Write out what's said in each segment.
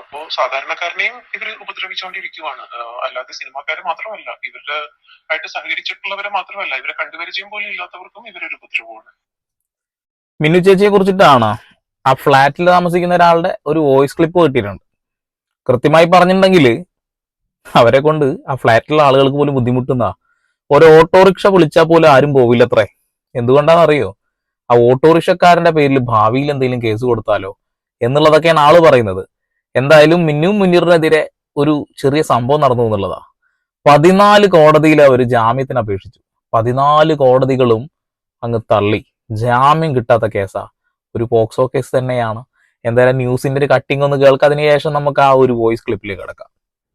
അപ്പോ സാധാരണക്കാരനെയും ഇവർ ഉപദ്രവിച്ചുകൊണ്ടിരിക്കുവാണ് അല്ലാതെ സിനിമാക്കാരെ മാത്രമല്ല ഇവരുടെ ആയിട്ട് സഹകരിച്ചിട്ടുള്ളവരെ മാത്രമല്ല ഇവരെ കണ്ടുപരിചയം പോലും ഇല്ലാത്തവർക്കും ഇവരൊരു ഉപദ്രവമാണ്. മിന്നു ചേച്ചിയെ കുറിച്ചിട്ടാണ്? ആ ഫ്ലാറ്റിൽ താമസിക്കുന്ന ഒരാളുടെ ഒരു വോയിസ് ക്ലിപ്പ് കിട്ടിയിട്ടുണ്ട്. കൃത്യമായി പറഞ്ഞിട്ടുണ്ടെങ്കിൽ അവരെ കൊണ്ട് ആ ഫ്ലാറ്റിലുള്ള ആളുകൾക്ക് പോലും ബുദ്ധിമുട്ടുന്ന. ഒരു ഓട്ടോറിക്ഷ വിളിച്ചാൽ പോലും ആരും പോവില്ലത്രേ. എന്തുകൊണ്ടാണെന്നറിയോ? ആ ഓട്ടോറിക്ഷക്കാരന്റെ പേരിൽ ഭാവിയിൽ എന്തെങ്കിലും കേസ് കൊടുത്താലോ എന്നുള്ളതൊക്കെയാണ് ആൾ പറയുന്നത്. എന്തായാലും മിന്നു മുന്നീറിനെതിരെ ഒരു ചെറിയ സംഭവം നടന്നു എന്നുള്ളതാ. പതിനാല് കോടതിയിൽ അവർ ജാമ്യത്തിന് അപേക്ഷിച്ചു. പതിനാല് കോടതികളും അങ്ങ് തള്ളി. ജാമ്യം കിട്ടാത്ത കേസാ. ഒരു പോക്സോ കേസ് തന്നെയാണ്. എന്തായാലും ന്യൂസിന്റെ ഒരു കട്ടിംഗ് ഒന്ന് കേൾക്കാം അതിനുശേഷം നമുക്ക് ആ ഒരു വോയിസ് ക്ലിപ്പിലേക്ക് കിടക്കാം.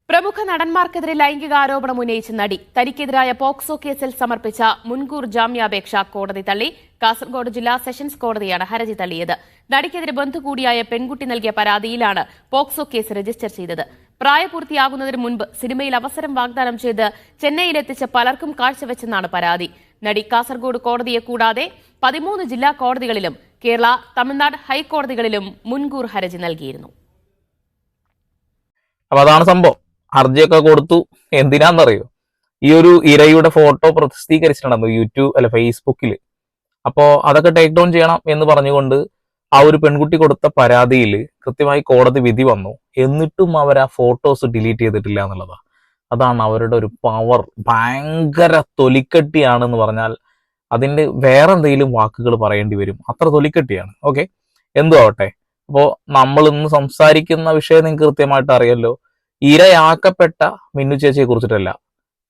പ്രമുഖ നടന്മാർക്കെതിരെ ലൈംഗിക ആരോപണം ഉന്നയിച്ച നടി തനിക്കെതിരായ പോക്സോ കേസിൽ സമർപ്പിച്ച മുൻകൂർ ജാമ്യാപേക്ഷ കോടതി തള്ളി. കാസർഗോഡ് ജില്ലാ സെഷൻസ് കോടതിയാണ് ഹർജി തള്ളിയത്. നടിക്കെതിരെ ബന്ധു കൂടിയായ പെൺകുട്ടി നൽകിയ പരാതിയിലാണ് പോക്സോ കേസ് രജിസ്റ്റർ ചെയ്തത്. പ്രായപൂർത്തിയാകുന്നതിന് മുൻപ് സിനിമയിൽ അവസരം വാഗ്ദാനം ചെയ്ത് ചെന്നൈയിലെത്തിച്ച പലർക്കും കാഴ്ചവെച്ചെന്നാണ് പരാതി. നടി കാസർഗോഡ് കോടതിയെ കൂടാതെ പതിമൂന്ന് ജില്ലാ കോടതികളിലും കേരള തമിഴ്നാട് ഹൈക്കോടതികളിലും മുൻകൂർ ഹർജി നൽകിയിരുന്നു. അപ്പൊ അതാണ് സംഭവം. ഹർജിയൊക്കെ കൊടുത്തു. എന്തിനാന്നറിയോ? ഈ ഒരു ഇരയുടെ ഫോട്ടോ പ്രസിദ്ധീകരിച്ചിട്ടുണ്ടെന്ന് യൂട്യൂബ് അല്ല ഫേസ്ബുക്കിൽ അപ്പോ അതൊക്കെ ടേക്ക് ഡൗൺ ചെയ്യണം എന്ന് പറഞ്ഞുകൊണ്ട് ആ ഒരു പെൺകുട്ടി കൊടുത്ത പരാതിയിൽ കൃത്യമായി കോടതി വിധി വന്നു. എന്നിട്ടും അവർ ആ ഫോട്ടോസ് ഡിലീറ്റ് ചെയ്തിട്ടില്ല എന്നുള്ളതാ. അതാണ് അവരുടെ ഒരു പവർ ഭയങ്കര തൊലിക്കെട്ടിയാണെന്ന് പറഞ്ഞാൽ അതിന്റെ വേറെ എന്തെങ്കിലും വാക്കുകൾ പറയേണ്ടി വരും. അത്ര തൊലിക്കെട്ടിയാണ്. ഓക്കെ എന്തു ആവട്ടെ അപ്പോ നമ്മൾ ഇന്ന് സംസാരിക്കുന്ന വിഷയം നിങ്ങൾക്ക് കൃത്യമായിട്ട് അറിയല്ലോ ഇരയാക്കപ്പെട്ട മിന്നു ചേച്ചിയെ കുറിച്ചിട്ടല്ല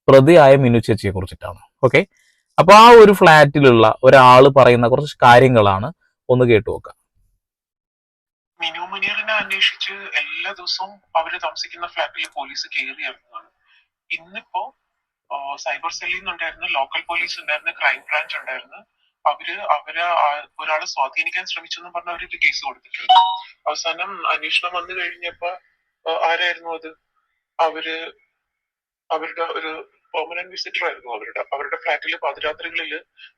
പ്രതിയായ മിന്നു ചേച്ചിയെ കുറിച്ചിട്ടാണ്. ഓക്കെ അപ്പൊ ആ ഒരു ഫ്ലാറ്റിലുള്ള ഒരാൾ പറയുന്ന കുറച്ച് കാര്യങ്ങളാണ് ഒന്ന് കേട്ടു നോക്കാം. മിനു മുനീറിനെ അന്വേഷിച്ച് എല്ലാ ദിവസവും അവർ താമസിക്കുന്ന ഫ്ലാറ്റിൽ പോലീസ് കയറി ഇറങ്ങുകയാണ് ഇന്നിപ്പോ സൈബർ സെല്ലിൽ നിന്നുണ്ടായിരുന്നു ലോക്കൽ പോലീസ് ഉണ്ടായിരുന്നു ക്രൈം ബ്രാഞ്ച് ഉണ്ടായിരുന്നു. അവർ അവരെ ഒരാളെ സ്വാധീനിക്കാൻ ശ്രമിച്ചെന്ന് പറഞ്ഞ അവരൊരു കേസ് കൊടുത്തിട്ടുണ്ട്. അവസാനം അന്വേഷണം വന്നു കഴിഞ്ഞപ്പോ ആരായിരുന്നു അത്? അവർ അവരുടെ ഒരു പെർമനന്റ് വിസിറ്റർ ആയിരുന്നു അവരുടെ. അവരുടെ ഫ്ലാറ്റിൽ പാതിരാത്രികളിൽ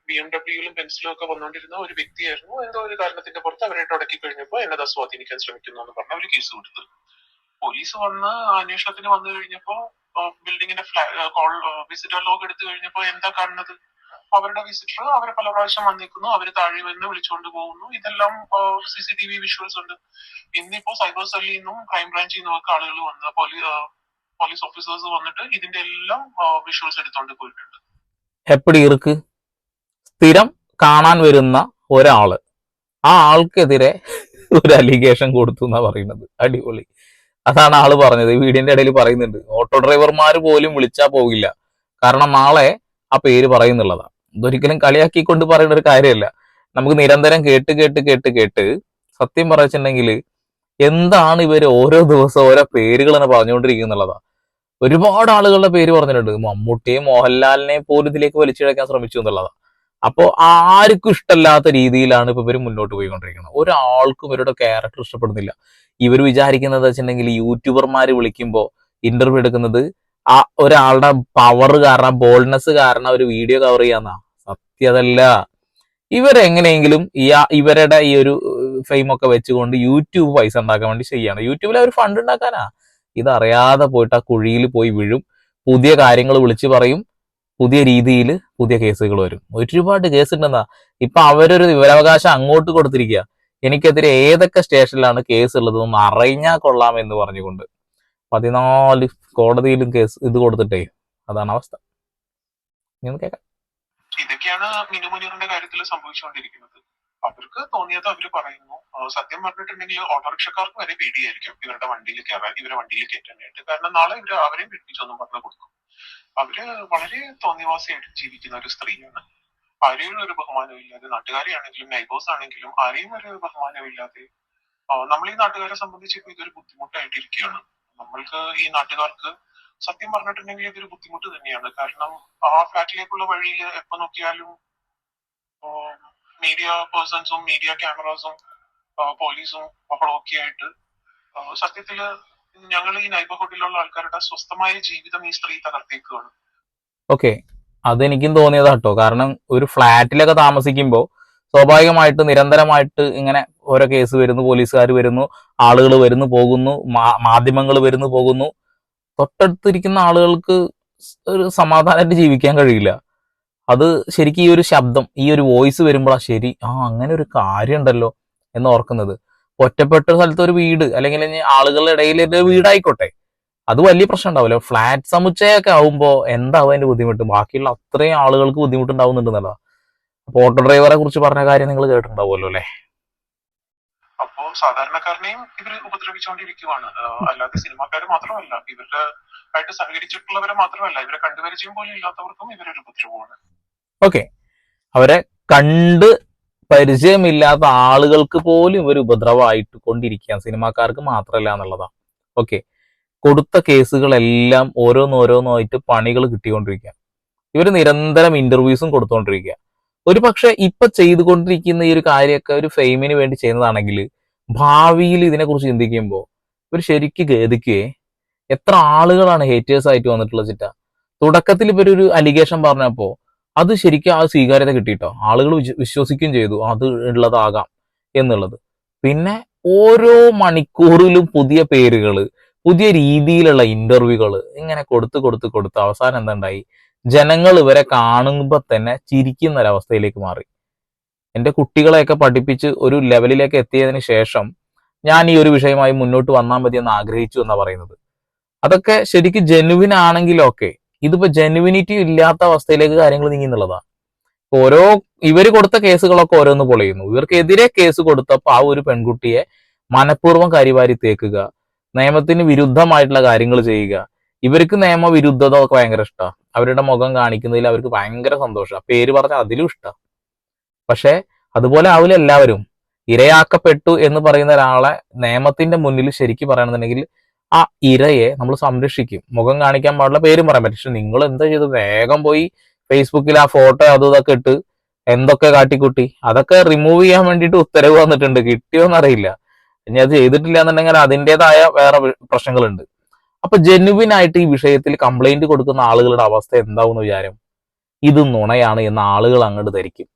ബി എം ഡബ്ല്യൂയിലും പെൻസിലും ഒക്കെ വന്നുകൊണ്ടിരുന്ന ഒരു വ്യക്തിയായിരുന്നു. എന്തോ ഒരു കാരണത്തിന്റെ പുറത്ത് അവരായിട്ട് അടക്കി കഴിഞ്ഞപ്പോൾ എന്നത് സ്വാധീനിക്കാൻ ശ്രമിക്കുന്നു എന്ന് പറഞ്ഞ ഒരു കേസ് കൊടുത്തു. പോലീസ് വന്ന് അന്വേഷണത്തിന് വന്നു കഴിഞ്ഞപ്പോ ബിൽഡിങ്ങിന്റെ വിസിറ്റർ ലോഗ് എടുത്തു കഴിഞ്ഞപ്പോ എന്താ കാണുന്നത്? അവരുടെ വിസിറ്റർ അവരെ പല പ്രാവശ്യം വന്നിരിക്കുന്നു. അവർ താഴെ വിളിച്ചുകൊണ്ട് പോകുന്നു. ഇതെല്ലാം C C T V visuals ഉണ്ട്. ഇന്നിപ്പോ സൈബർ സെല്ലിൽ നിന്നും ക്രൈം ബ്രാഞ്ചിൽ നിന്നും ഒക്കെ ആളുകൾ വന്ന് പോലീസ് ഓഫീസേഴ്സ് വന്നിട്ട് ഇതിന്റെ എല്ലാം വിഷ്വൽസ് എടുത്തോണ്ട് പോയിട്ടുണ്ട്. എപ്പടി ഇറുക്ക് സ്ഥിരം കാണാൻ വരുന്ന ഒരാൾ. ആ ആൾക്കെതിരെ ഒരു അലിഗേഷൻ കൊടുത്തു എന്നാ പറയുന്നത്. അടിപൊളി. അതാണ് ആൾ പറഞ്ഞത്. വീടിന്റെ ഇടയിൽ പറയുന്നുണ്ട്. ഓട്ടോ ഡ്രൈവർമാർ പോലും വിളിച്ചാ പോകില്ല കാരണം നാളെ ആ പേര് പറയുന്നുള്ളതാ ഇതൊരിക്കലും കളിയാക്കിക്കൊണ്ട് പറയുന്ന ഒരു കാര്യമല്ല. നമുക്ക് നിരന്തരം കേട്ട് കേട്ട് കേട്ട് കേട്ട് സത്യം പറഞ്ഞിട്ടുണ്ടെങ്കിൽ എന്താണ് ഇവർ ഓരോ ദിവസം ഓരോ പേരുകൾ തന്നെ പറഞ്ഞുകൊണ്ടിരിക്കുന്നുള്ളതാ ഒരുപാട് ആളുകളുടെ പേര് പറഞ്ഞിട്ടുണ്ട്. മമ്മൂട്ടിയെ മോഹൻലാലിനെയും പോലും ഇതിലേക്ക് വലിച്ചിഴക്കാൻ ശ്രമിച്ചു എന്നുള്ളതാ. അപ്പോ ആർക്കും ഇഷ്ടമല്ലാത്ത രീതിയിലാണ് ഇപ്പൊ ഇവർ മുന്നോട്ട് പോയിക്കൊണ്ടിരിക്കുന്നത്. ഒരാൾക്കും ഇവരുടെ ക്യാരക്ടർ ഇഷ്ടപ്പെടുന്നില്ല. ഇവർ വിചാരിക്കുന്നത് വെച്ചിട്ടുണ്ടെങ്കിൽ യൂട്യൂബർമാർ വിളിക്കുമ്പോൾ ഇന്റർവ്യൂ എടുക്കുന്നത് ആ ഒരാളുടെ പവർ കാരണം ബോൾഡ്നെസ് കാരണം ഒരു വീഡിയോ കവർ ചെയ്യാന്നാ. സത്യതല്ല. ഇവരെങ്ങനെയെങ്കിലും ഈ ഇവരുടെ ഈ ഒരു ഫെയിം ഒക്കെ വെച്ചുകൊണ്ട് യൂട്യൂബ് പൈസ ഉണ്ടാക്കാൻ വേണ്ടി ചെയ്യാണ്. യൂട്യൂബിൽ അവർ ഫണ്ട് ഉണ്ടാക്കാനാ. ഇതറിയാതെ പോയിട്ട് ആ കുഴിയിൽ പോയി വീഴും. പുതിയ കാര്യങ്ങൾ വിളിച്ചു പറയും. പുതിയ രീതിയിൽ പുതിയ കേസുകൾ വരും. ഒരുപാട് കേസ് ഉണ്ടെന്നാ ഇപ്പൊ അവരൊരു വിവരാവകാശം അങ്ങോട്ട് കൊടുത്തിരിക്കുക എനിക്കെതിരെ ഏതൊക്കെ സ്റ്റേഷനിലാണ് കേസ് ഉള്ളതെന്ന് അറിഞ്ഞാൽ കൊള്ളാം എന്ന് പറഞ്ഞുകൊണ്ട്. പതിനാല് കോടതിയിലും കേസ് ഇത് കൊടുത്തിട്ടേ. അതാണ് അവസ്ഥ. ഇനി കേൾക്കാം. ഇതൊക്കെയാണ് മിനു മുനീറിന്റെ കാര്യത്തിൽ സംഭവിച്ചുകൊണ്ടിരിക്കുന്നത്. അവർക്ക് തോന്നിയത് അവർ പറയുന്നു സത്യം പറഞ്ഞിട്ടുണ്ടെങ്കിൽ ഓട്ടോറിക്ഷക്കാർക്ക് വരെ പേടിയായിരിക്കും ഇവരുടെ വണ്ടിയിൽ കയറാൻ ഇവരെ വണ്ടിയിൽ കയറ്റാനായിട്ട്. കാരണം നാളെ ഇവർ അവരെയും പിടിപ്പിച്ചൊന്നും പറഞ്ഞു കൊടുക്കും. അവർ വളരെ തോന്നിവാസിയായിട്ട് ജീവിക്കുന്ന ഒരു സ്ത്രീയാണ്. ആരെയും ഒരു ബഹുമാനവും ഇല്ലാതെ നാട്ടുകാരെയാണെങ്കിലും നൈബേഴ്സ് ആണെങ്കിലും ആരെയും ഒരു ബഹുമാനവും ഇല്ലാതെ നമ്മൾ ഈ നാട്ടുകാരെ സംബന്ധിച്ച് ഇപ്പൊ ഇതൊരു ബുദ്ധിമുട്ടായിട്ടിരിക്കുകയാണ്. നമ്മൾക്ക് ഈ നാട്ടുകാർക്ക് സത്യം പറഞ്ഞിട്ടുണ്ടെങ്കിൽ ഇതൊരു ബുദ്ധിമുട്ട് തന്നെയാണ്. കാരണം ആ ഫ്ലാറ്റിലേക്കുള്ള വഴിയിൽ എപ്പോ നോക്കിയാലും മീഡിയ പേഴ്സൺസും മീഡിയ ക്യാമറാസും പോലീസും ഒക്കെ ആയിട്ട് സത്യത്തിൽ ഞങ്ങൾ ഈ നൈബർഹുഡിലുള്ള ആൾക്കാരുടെ സ്വസ്ഥമായ ജീവിതം ഈ സ്ത്രീ തകർത്തേക്കുകയാണ് ഓക്കെ അതെനിക്കും തോന്നിയതാ കേട്ടോ കാരണം ഒരു ഫ്ലാറ്റിലൊക്കെ താമസിക്കുമ്പോൾ സ്വാഭാവികമായിട്ട് നിരന്തരമായിട്ട് ഇങ്ങനെ ഓരോ കേസ് വരുന്നു പോലീസുകാർ വരുന്നു ആളുകൾ വരുന്നു പോകുന്നു മാധ്യമങ്ങൾ വരുന്നു പോകുന്നു. തൊട്ടടുത്തിരിക്കുന്ന ആളുകൾക്ക് ഒരു സമാധാനമായിട്ട് ജീവിക്കാൻ കഴിയില്ല. അത് ശരിക്കും ഈ ഒരു ശബ്ദം ഈ ഒരു വോയിസ് വരുമ്പോഴാണ് ശരി ആ അങ്ങനെ ഒരു കാര്യം ഉണ്ടല്ലോ എന്ന് ഓർക്കുന്നത്. ഒറ്റപ്പെട്ട സ്ഥലത്ത് ഒരു വീട് അല്ലെങ്കിൽ ആളുകളുടെ ഇടയിൽ ഒരു വീടായിക്കോട്ടെ അത് വലിയ പ്രശ്നം ഉണ്ടാവില്ല. ഫ്ലാറ്റ് സമുച്ചയമൊക്കെ ആവുമ്പോൾ എന്താവും അതിന്റെ ബുദ്ധിമുട്ട്? ബാക്കിയുള്ള അത്രയും ആളുകൾക്ക് ബുദ്ധിമുട്ടുണ്ടാവുന്നുണ്ടെന്നല്ല അപ്പൊ ഓട്ടോ ഡ്രൈവറെ കുറിച്ച് പറഞ്ഞ കാര്യം നിങ്ങൾ കേട്ടിട്ടുണ്ടാവുമല്ലോ അല്ലെ? സാധാരണക്കാരനെയും ഇവർ ഉപദ്രവിച്ചുകൊണ്ടിരിക്കുവാണ് അല്ലാതെ സിനിമാക്കാർ മാത്രമല്ല ഇവരുടെ ആയിട്ട് സഹകരിച്ചിട്ടുള്ളവരെ മാത്രമല്ല ഇവരെ കണ്ടുപരിചയം പോലും ഇല്ലാത്തവർക്കും ഇവരൊരു ഉപദ്രവമാണ്. ഓക്കെ അവരെ കണ്ട് പരിചയമില്ലാത്ത ആളുകൾക്ക് പോലും ഇവർ ഉപദ്രവമായിട്ട് കൊണ്ടിരിക്കുകയാണ് സിനിമാക്കാർക്ക് മാത്രമല്ല എന്നുള്ളതാണ്. ഓക്കെ കൊടുത്ത കേസുകളെല്ലാം ഓരോന്നോരോന്നായിട്ട് പണികൾ കിട്ടിക്കൊണ്ടിരിക്കുക ഇവർ നിരന്തരം ഇന്റർവ്യൂസും കൊടുത്തുകൊണ്ടിരിക്കുക ഒരു പക്ഷെ ഇപ്പൊ ചെയ്തുകൊണ്ടിരിക്കുന്ന ഈ ഒരു കാര്യമൊക്കെ ഒരു ഫെയിമിന് വേണ്ടി ചെയ്യുന്നതാണെങ്കിൽ ഭാവിയിൽ ഇതിനെക്കുറിച്ച് ചിന്തിക്കുമ്പോൾ ഇവർ ശരിക്ക് ഖേദിക്കുകയെ എത്ര ആളുകളാണ് ഹേറ്റേഴ്സ് ആയിട്ട് വന്നിട്ടുള്ള ചിറ്റ? തുടക്കത്തിൽ ഇവരൊരു അലിഗേഷൻ പറഞ്ഞപ്പോൾ അത് ശരിക്കും ആ സ്വീകാര്യത കിട്ടിയിട്ടോ? ആളുകൾ വിശ്വസിക്കുകയും ചെയ്തു അത് ഉള്ളതാകാം എന്നുള്ളത്. പിന്നെ ഓരോ മണിക്കൂറിലും പുതിയ പേരുകൾ പുതിയ രീതിയിലുള്ള ഇന്റർവ്യൂകൾ ഇങ്ങനെ കൊടുത്ത് കൊടുത്ത് കൊടുത്ത് അവസാനം എന്തുണ്ടായി ജനങ്ങൾ ഇവരെ കാണുമ്പോൾ തന്നെ ചിരിക്കുന്ന ഒരവസ്ഥയിലേക്ക് മാറി. എന്റെ കുട്ടികളെയൊക്കെ പഠിപ്പിച്ച് ഒരു ലെവലിലേക്ക് എത്തിയതിന് ശേഷം ഞാൻ ഈ ഒരു വിഷയമായി മുന്നോട്ട് വന്നാൽ മതി എന്ന് ആഗ്രഹിച്ചു എന്നാ പറയുന്നത്. അതൊക്കെ ശരിക്കും ജെനുവിൻ ആണെങ്കിലൊക്കെ ഇതിപ്പോ ജെനുവിനിറ്റി ഇല്ലാത്ത അവസ്ഥയിലേക്ക് കാര്യങ്ങൾ നീങ്ങുന്നുള്ളതാണ് ഓരോ ഇവർ കൊടുത്ത കേസുകളൊക്കെ ഓരോന്ന് പൊളിയുന്നു. ഇവർക്കെതിരെ കേസ് കൊടുത്തപ്പോൾ ആ ഒരു പെൺകുട്ടിയെ മനഃപൂർവം കരിവാരി തേക്കുക നിയമത്തിന് വിരുദ്ധമായിട്ടുള്ള കാര്യങ്ങൾ ചെയ്യുക. ഇവർക്ക് നിയമവിരുദ്ധത ഒക്കെ ഭയങ്കര ഇഷ്ടമാണ് അവരുടെ മുഖം കാണിക്കുന്നതിൽ അവർക്ക് ഭയങ്കര സന്തോഷമാണ് പേര് പറഞ്ഞാൽ അതിലും ഇഷ്ടമാണ് പക്ഷെ അതുപോലെ ആവില്ല എല്ലാവരും. ഇരയാക്കപ്പെട്ടു എന്ന് പറയുന്ന ഒരാളെ നിയമത്തിന്റെ മുന്നിൽ ശരിക്കും പറയണമെന്നുണ്ടെങ്കിൽ ആ ഇരയെ നമ്മൾ സംരക്ഷിക്കും. മുഖം കാണിക്കാൻ പാടില്ല പേരും പറയാൻ പറ്റും പക്ഷെ നിങ്ങൾ എന്താ ചെയ്തു വേഗം പോയി ഫേസ്ബുക്കിൽ ആ ഫോട്ടോ അതും ഇതൊക്കെ ഇട്ട് എന്തൊക്കെ കാട്ടിക്കൂട്ടി? അതൊക്കെ റിമൂവ് ചെയ്യാൻ വേണ്ടിയിട്ട് ഉത്തരവ് വന്നിട്ടുണ്ട്. കിട്ടിയോന്നറിയില്ല ഇനി അത് ചെയ്തിട്ടില്ല എന്നുണ്ടെങ്കിൽ അതിന്റെതായ വേറെ പ്രശ്നങ്ങളുണ്ട്. അപ്പൊ ജെനുവിൻ ആയിട്ട് ഈ വിഷയത്തിൽ കംപ്ലൈന്റ് കൊടുക്കുന്ന ആളുകളുടെ അവസ്ഥ എന്താവുന്ന വിചാരം? ഇത് നുണയാണ് എന്ന് ആളുകൾ അങ്ങോട്ട് ധരിക്കും.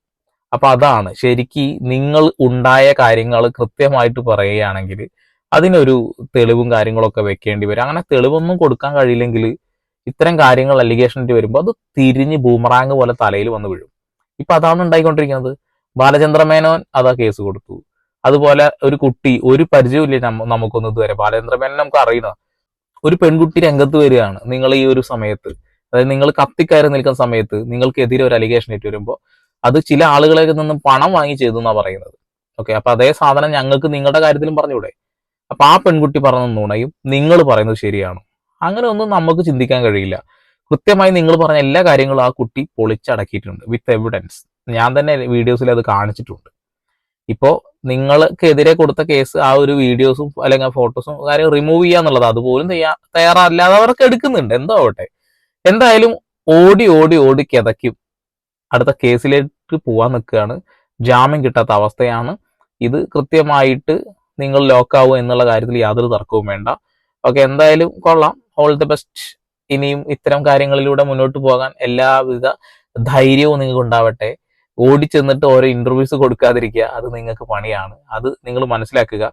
അപ്പൊ അതാണ്. ശരിക്ക് നിങ്ങൾ ഉണ്ടായ കാര്യങ്ങൾ കൃത്യമായിട്ട് പറയുകയാണെങ്കിൽ അതിനൊരു തെളിവും കാര്യങ്ങളൊക്കെ വെക്കേണ്ടി വരും. അങ്ങനെ തെളിവൊന്നും കൊടുക്കാൻ കഴിയില്ലെങ്കിൽ ഇത്തരം കാര്യങ്ങൾ അലിഗേഷൻ വരുമ്പോൾ അത് തിരിഞ്ഞ് ബൂമറാങ് പോലെ തലയിൽ വന്ന് വീഴും. ഇപ്പൊ അതാണ് ഉണ്ടായിക്കൊണ്ടിരിക്കുന്നത്. ബാലചന്ദ്ര മേനോൻ അതാ കേസ് കൊടുത്തു. അതുപോലെ ഒരു കുട്ടി ഒരു പരിചയമില്ല നമുക്കൊന്നും ഇതുവരെ. ബാലചന്ദ്ര മേനോൻ നമുക്ക് അറിയണം. ഒരു പെൺകുട്ടി രംഗത്ത് വരികയാണ്. നിങ്ങൾ ഈ ഒരു സമയത്ത് അതായത് നിങ്ങൾ കത്തിക്കയറി നിൽക്കുന്ന സമയത്ത് നിങ്ങൾക്കെതിരെ ഒരു അലിഗേഷൻ ഇട്ട് വരുമ്പോൾ അത് ചില ആളുകളിൽ നിന്നും പണം വാങ്ങി ചെയ്തു എന്നാ പറയുന്നത്. ഓക്കെ അപ്പൊ അതേ സാധനം ഞങ്ങൾക്ക് നിങ്ങളുടെ കാര്യത്തിലും പറഞ്ഞൂടെ അപ്പൊ ആ പെൺകുട്ടി പറഞ്ഞ നുണയും നിങ്ങൾ പറയുന്നത് ശരിയാണ്. അങ്ങനെ ഒന്നും നമുക്ക് ചിന്തിക്കാൻ കഴിയില്ല. കൃത്യമായി നിങ്ങൾ പറഞ്ഞ എല്ലാ കാര്യങ്ങളും ആ കുട്ടി പൊളിച്ചടക്കിയിട്ടുണ്ട് വിത്ത് എവിഡൻസ് ഞാൻ തന്നെ വീഡിയോസിൽ അത് കാണിച്ചിട്ടുണ്ട്. ഇപ്പോൾ നിങ്ങൾക്കെതിരെ കൊടുത്ത കേസ് ആ ഒരു വീഡിയോസും അല്ലെങ്കിൽ ഫോട്ടോസും കാര്യം റിമൂവ് ചെയ്യാന്നുള്ളത് അതുപോലും ചെയ്യാ തയ്യാറല്ലാതെ അവർക്ക് എടുക്കുന്നുണ്ട്. എന്തോ ആവട്ടെ. എന്തായാലും ഓടി ഓടി ഓടി കിതയ്ക്കും. അടുത്ത കേസിലേക്ക് പോവാൻ നിൽക്കുകയാണ്. ജാമ്യം കിട്ടാത്ത അവസ്ഥയാണ്. ഇത് കൃത്യമായിട്ട് നിങ്ങൾ ലോക്കാവും എന്നുള്ള കാര്യത്തിൽ യാതൊരു തർക്കവും വേണ്ട. ഓക്കെ എന്തായാലും കൊള്ളാം. ഓൾ ദി ബെസ്റ്റ് ഇനിയും ഇത്തരം കാര്യങ്ങളിലൂടെ മുന്നോട്ട് പോകാൻ എല്ലാവിധ ധൈര്യവും നിങ്ങൾക്ക് ഉണ്ടാവട്ടെ. ഓടി ചെന്നിട്ട് ഓരോ ഇന്റർവ്യൂസ് കൊടുക്കാതിരിക്കുക അത് നിങ്ങൾക്ക് പണിയാണ്. അത് നിങ്ങൾ മനസ്സിലാക്കുക.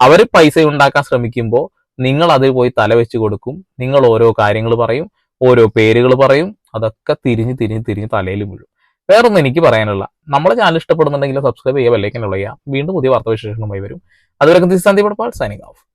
അവർ പൈസ ഉണ്ടാക്കാൻ ശ്രമിക്കുമ്പോൾ നിങ്ങൾ അതിൽ പോയി തല വെച്ച് കൊടുക്കും. നിങ്ങൾ ഓരോ കാര്യങ്ങൾ പറയും ഓരോ പേരുകൾ പറയും. അതൊക്കെ തിരിഞ്ഞ് തിരിഞ്ഞ് തിരിഞ്ഞ് തലയിൽ വീഴും. വേറൊന്നും എനിക്ക് പറയാനുള്ള നമ്മളെ ചാനൽ ഇഷ്ടപ്പെടുന്നുണ്ടെങ്കിൽ സബ്സ്ക്രൈബ് ചെയ്യുക ബെല്ലൈക്കൻ ഉള്ള വീണ്ടും പുതിയ വാർത്താവിശേഷങ്ങളുമായി വരും. അതുവരെ സന്ദീപ് സൈനിങ് ഓഫ്